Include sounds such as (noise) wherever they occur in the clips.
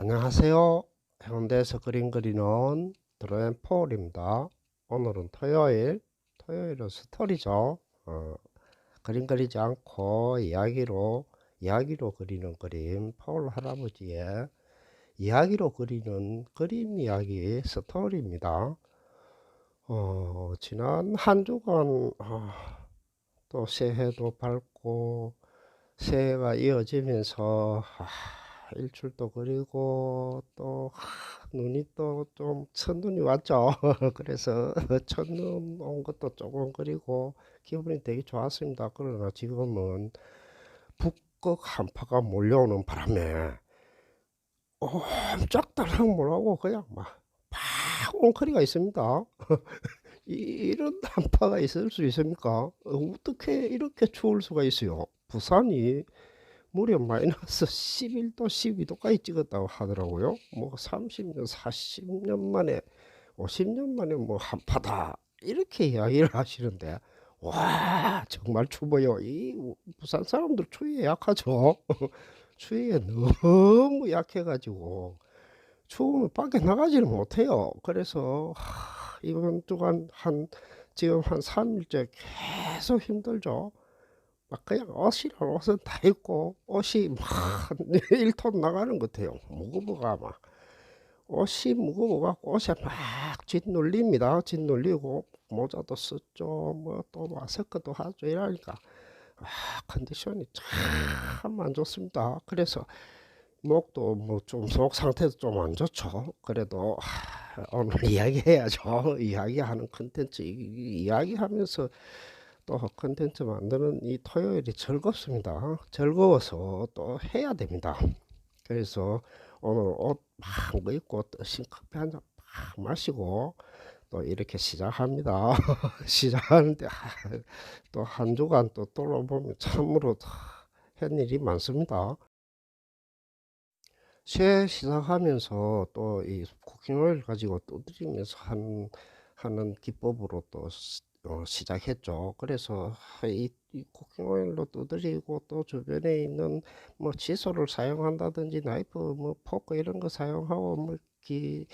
안녕하세요. 해운대에서 그림 그리는 드로앤 폴입니다. 오늘은 토요일, 토요일은 스토리죠. 어, 그림 그리지 않고 이야기로, 이야기로 그리는 그림, 폴 할아버지의 이야기로 그리는 그림 이야기 스토리입니다. 어, 지난 한 주간 아, 또 새해도 밝고 새해가 이어지면서 아, 일출도 그리고 또 하, 눈이 또 좀 첫눈이 왔죠. (laughs) 그래서 첫눈 온 것도 조금 그리고 기분이 되게 좋았습니다. 그러나 지금은 북극 한파가 몰려오는 바람에 옴짝달싹 뭐라고 그냥 막 웅크리가 있습니다. (laughs) 이- 이런 한파가 있을 수 있습니까? 어떻게 이렇게 추울 수가 있어요? 부산이 무려 마이너스 11도, 12도까지 찍었다고 하더라고요. 뭐 30년, 40년 만에, 50년 만에 뭐 한파다. 이렇게 이야기를 하시는데, 와, 정말 추워요. 이 부산 사람들 추위에 약하죠. (laughs) 추위에 너무 약해가지고, 추우면 밖에 나가지를 못해요. 그래서, 하, 이번 주간 한, 지금 한 3일째 계속 힘들죠. 막 그냥 옷이랑 옷은 다 입고 옷이 막 (laughs) 1톤 나가는 것 같아요. 무거워가 막 옷이 무거워갖고 옷에 막 짓눌립니다. 짓눌리고 모자도 썼죠. 뭐 또 마스크도 하죠. 이러니까 아, 컨디션이 참 안 좋습니다. 그래서 목도 뭐 좀 속 상태도 좀 안 좋죠. 그래도 하, 오늘 (laughs) 이야기해야죠. 이야기하는 컨텐츠 이야기하면서 또 컨텐츠 만드는 이 토요일이 즐겁습니다. 즐거워서 또 해야 됩니다. 그래서 오늘 옷 막 입고 뜨신 커피 한 잔 막 마시고 또 이렇게 시작합니다. (laughs) 시작하는데 또 한 주간 또 돌아보면 참으로 한 일이 많습니다. 새해 시작하면서 또 이 쿠킹 오일 가지고 두드리면서 한, 하는 기법으로 또 시- 어, 시작했죠. 그래서 이, 이 쿠킹오일로 두드리고 또 주변에 있는 뭐 칫솔을 사용한다든지 나이프 뭐 포크 이런 거 사용하고 뭐 기,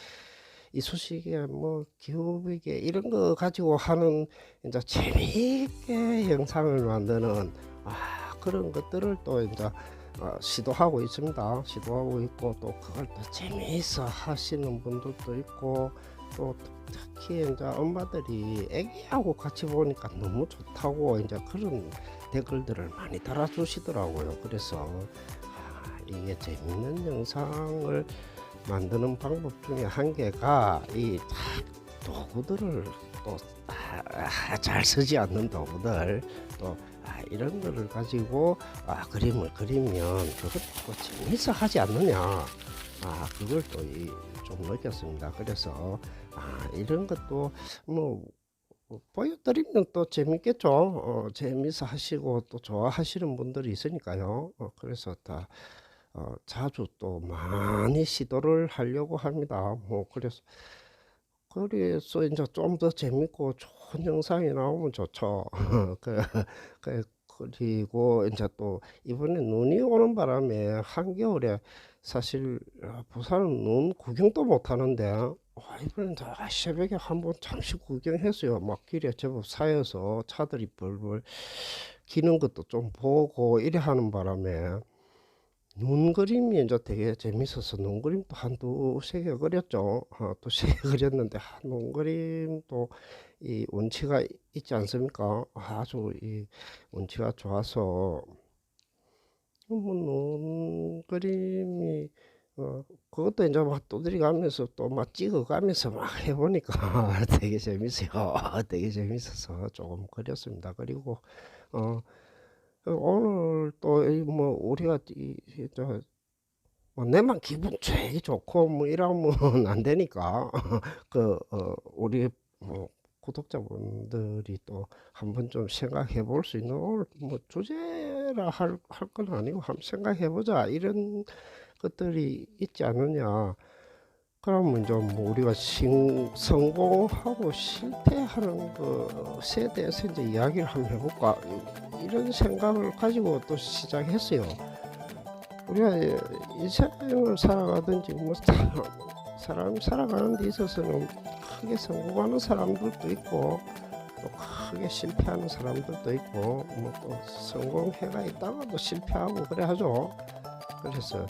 이쑤시개 뭐 기후비계 이런 거 가지고 하는 이제 재미있게 영상을 만드는 아, 그런 것들을 또 이제 어, 시도하고 있습니다. 시도하고 있고 또 그걸 또 재미있어 하시는 분들도 있고 또 특히 이제 엄마들이 애기하고 같이 보니까 너무 좋다고 이제 그런 댓글들을 많이 달아주시더라고요. 그래서 아, 이게 재밌는 영상을 만드는 방법 중에 한 개가 이 도구들을 또 잘 쓰지 않는 도구들 또 아, 이런 거를 가지고 아, 그림을 그리면 그것도 재밌어 하지 않느냐. 아 그걸 또좀 느꼈습니다. 그래서 아 이런 것도 뭐 어, 보여드리면 또 재밌겠죠. 어, 재밌어 하시고 또 좋아하시는 분들이 있으니까요. 어, 그래서 다 어, 자주 또 많이 시도를 하려고 합니다. 뭐 그래서 그래서 이제 좀 더 재밌고 좋은 영상이 나오면 좋죠. (laughs) 그, 그, 그리고 이제 또 이번에 눈이 오는 바람에 한겨울에 사실 어, 부산은 눈 구경도 못 하는데 와, 이번에 다 새벽에 한번 잠시 구경했어요. 막 길에 제법 쌓여서 차들이 벌벌 기는 것도 좀 보고 이래 하는 바람에 눈 그림이 이제 되게 재밌어서 눈 그림도 한두 세 개 그렸죠. 어, 또세 개 그렸는데 아, 눈 그림도 이 운치가 이- 있지 않습니까? 아주 이 운치가 좋아서 뭐 눈 그림이 어 그것도 이제 막 두드려 가면서 또 막 찍어 가면서 막 해보니까 (laughs) 되게 재밌어요. (laughs) 되게 재밌어서 조금 그렸습니다. 그리고 어 어, 오늘 또이뭐 우리가 이저 뭐 내만 기분 제일 좋고 뭐 이러면 (laughs) 안 되니까 (laughs) 그 어, 우리 뭐 구독자분들이 또 한번 좀 생각해 볼 수 있는 오늘 뭐 주제라 할 할 건 아니고 한번 생각해 보자. 이런 것들이 있지 않느냐 그러면 좀뭐 우리가 신, 성공하고 실패하는 것에 대해서 이제 이야기를 한번 해볼까 이- 이런 생각을 가지고 또 시작했어요. 우리가 인생을 살아가든지 뭐 사- 사람 살아가는 데 있어서는 크게 성공하는 사람들도 있고 또 크게 실패하는 사람들도 있고 뭐 또 성공해가 있다가도 실패하고 그래 하죠. 그래서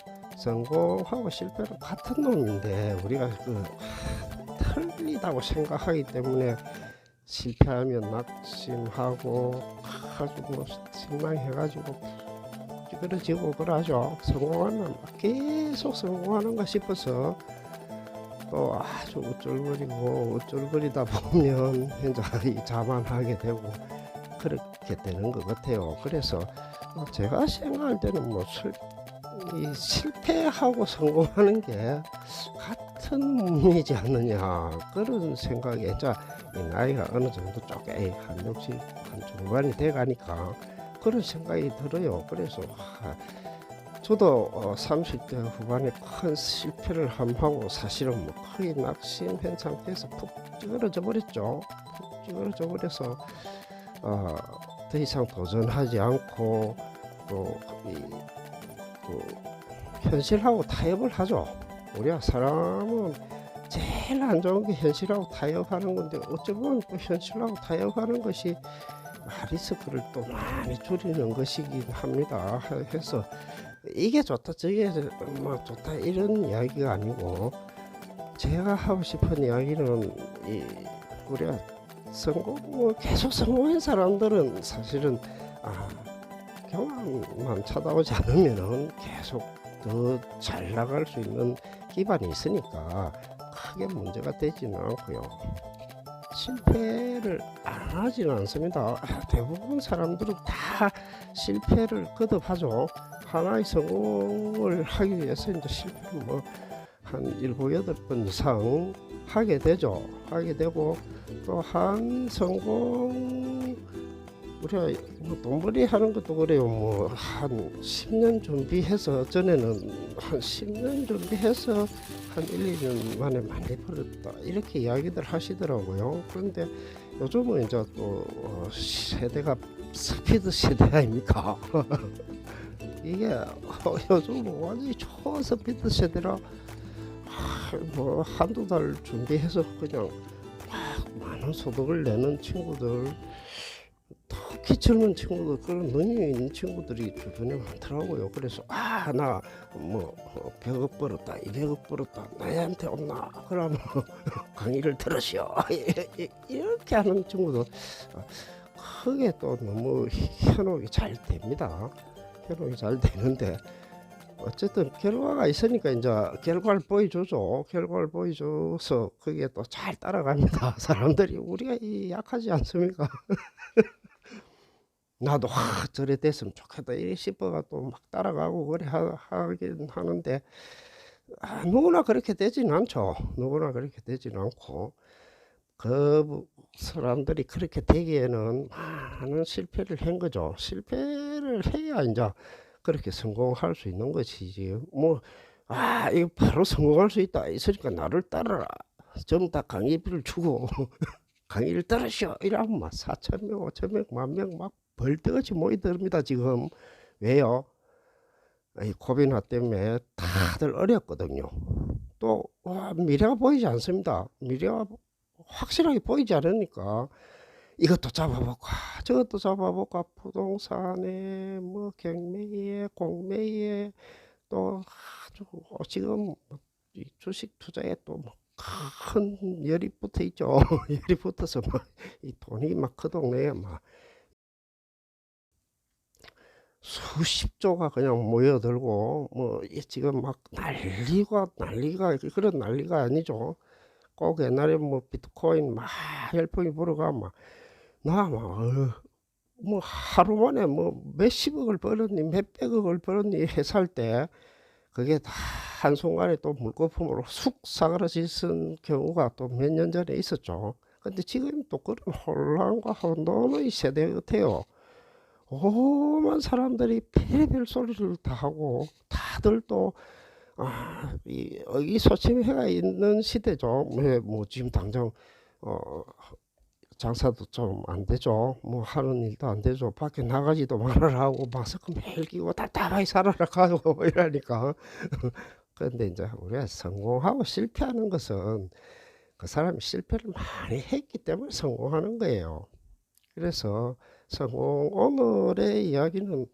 성공하고 실패는 같은 놈인데 우리가 그 하, 틀리다고 생각하기 때문에 실패하면 낙심하고 아주 뭐 실망해가지고 찌그러지고 그러죠. 성공하면 계속 성공하는 가 싶어서 또 아주 우쭐거리고 우쭐거리다 보면 이제 이 자만하게 되고 그렇게 되는 것 같아요. 그래서 뭐 제가 생각할 때는 뭐 실, 이 실패하고 성공하는 게 같은 몸이지 않느냐 그런 생각에 자이 나이가 어느 정도 쪼개 한 60, 한 중반이 돼 가니까 그런 생각이 들어요. 그래서 아, 저도 어, 30대 후반에 큰 실패를 함 하고 사실은 뭐 크게 낙심한 상태에서 푹 찌그러져 버렸죠. 푹 찌그러져 버려서 어, 더 이상 도전하지 않고 또이 그 현실하고 타협을 하죠. 우리가 사람은 제일 안 좋은 게 현실하고 타협하는 건데 어쩌면 또 현실하고 타협하는 것이 리스크를 또 많이 줄이는 것이긴 합니다. 해서 이게 좋다 저게 뭐 좋다 이런 이야기가 아니고 제가 하고 싶은 이야기는 이 우리가 성공 뭐 계속 성공한 사람들은 사실은 아 경험만 찾아오지 않으면은 계속 더 잘 나갈 수 있는 기반이 있으니까 크게 문제가 되지는 않고요. 실패를 안 하지는 않습니다. (laughs) 대부분 사람들은 다 실패를 거듭하죠. 하나의 성공을 하기 위해서 이제 실패를 뭐 한 일곱 여덟 번 이상 하게 되죠. 하게 되고 또 한 성공 우리가 뭐 돈벌이 하는 것도 그래요. 뭐 한 10년 준비해서 전에는 한 10년 준비해서 한 1, 2년 만에 많이 벌었다. 이렇게 이야기들 하시더라고요. 그런데 요즘은 이제 또 어, 세대가 스피드 세대 아닙니까? (laughs) 이게 어, 요즘 완전히 초스피드 세대라 아, 뭐 한두 달 준비해서 그냥 막 많은 소득을 내는 친구들 젊은 친구들 그런 능력이 있는 친구들이 주변에 많더라고요. 그래서 아 나 뭐 100억 벌었다 200억 벌었다 나한테 온나 그러면 (laughs) 강의를 들으시오 (laughs) 이렇게 하는 친구도 크게 또 너무 현혹이 잘 됩니다. 현혹이 잘 되는데 어쨌든 결과가 있으니까 이제 결과를 보여주죠. 결과를 보여줘서 그게 또 잘 따라갑니다. (laughs) 사람들이 우리가 이 약하지 않습니까? 나도 하, 저래 됐으면 좋겠다 이 싶어가 또 막 따라가고 그래 하, 하긴 하는데 아, 누구나 그렇게 되지는 않죠. 누구나 그렇게 되지는 않고 그 사람들이 그렇게 되기에는 많은 실패를 한 거죠. 실패를 해야 이제 그렇게 성공할 수 있는 것이지. 뭐, 아, 이거 바로 성공할 수 있다. 있으니까 나를 따르라. 전부 다 강의비를 주고 (laughs) 강의를 따르시오. 이러면 막 4천 명, 5천 명, 만명막 벌떡같이 모이듭니다. 지금 왜요? 이 코비나 때문에 다들 어렵거든요. 또 와, 미래가 보이지 않습니다. 미래가 확실하게 보이지 않으니까 이것도 잡아볼까 저것도 잡아볼까 부동산에 뭐 경매에 공매에 또 아주 지금 이 주식 투자에 또뭐큰 열이 붙어 있죠. (laughs) 열이 붙어서 막 이 돈이 막 그 동네에 막 수십조가 그냥 모여들고 뭐이 지금 막 난리가 난리가 그런 난리가 아니죠. 꼭 옛날에 뭐 비트코인 막 열풍이 불어가 막나막 뭐 하루 만에 뭐 몇십억을 벌었니 몇백억을 벌었니 회사할 때 그게 다 한순간에 또 물거품으로 쑥 사그라지는 경우가 또 몇 년 전에 있었죠. 근데 지금 또 그런 혼란과 혼돈의 세대 같아요. 오만 사람들이 별별 소리를 다 하고 다들 또 아, 이 의기소침해가 있는 시대죠. 왜뭐 지금 당장 어 장사도 좀 안 되죠. 뭐 하는 일도 안 되죠. 밖에 나가지도 말아라고 마스크 매일 끼고 답답하게 살아라 가고 (laughs) 이러니까. 그런데 이제 우리가 성공하고 실패하는 것은 그 사람이 실패를 많이 했기 때문에 성공하는 거예요. 그래서 성공 오늘의 이야기는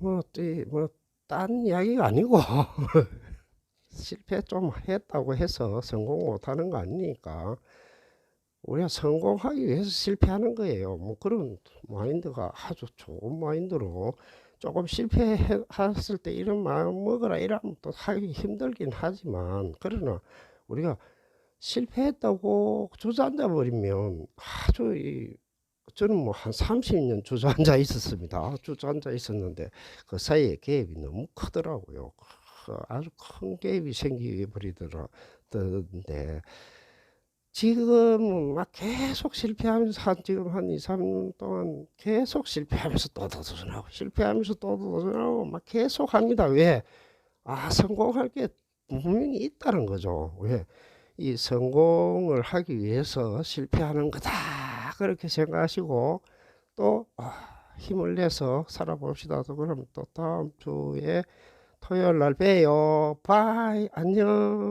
뭐 뭐 딴 이야기가 아니고 (laughs) 실패 좀 했다고 해서 성공 못하는 거 아니니까 우리가 성공하기 위해서 실패하는 거예요. 뭐 그런 마인드가 아주 좋은 마인드로 조금 실패했을 때 이런 마음 먹어라 이러면 또 하기 힘들긴 하지만 그러나 우리가 실패했다고 주저앉아 버리면 아주 이 저는 뭐 한 30년 주저앉아 있었습니다. 주저앉아 있었는데 그 사이에 갭이 너무 크더라고요. 그 아주 큰 갭이 생겨 버리더라던데 지금은 막 계속 실패하면서 한 지금 한 2, 3년 동안 계속 실패하면서 또 도전하고 실패하면서 또 도전하고 막 계속 합니다. 왜? 아, 성공할 게 분명히 있다는 거죠. 왜? 이 성공을 하기 위해서 실패하는 거다. 그렇게 생각하시고 또 아, 힘을 내서 살아봅시다. 또 그럼 또 다음 주에 토요일 날 봬요. 바이. 안녕.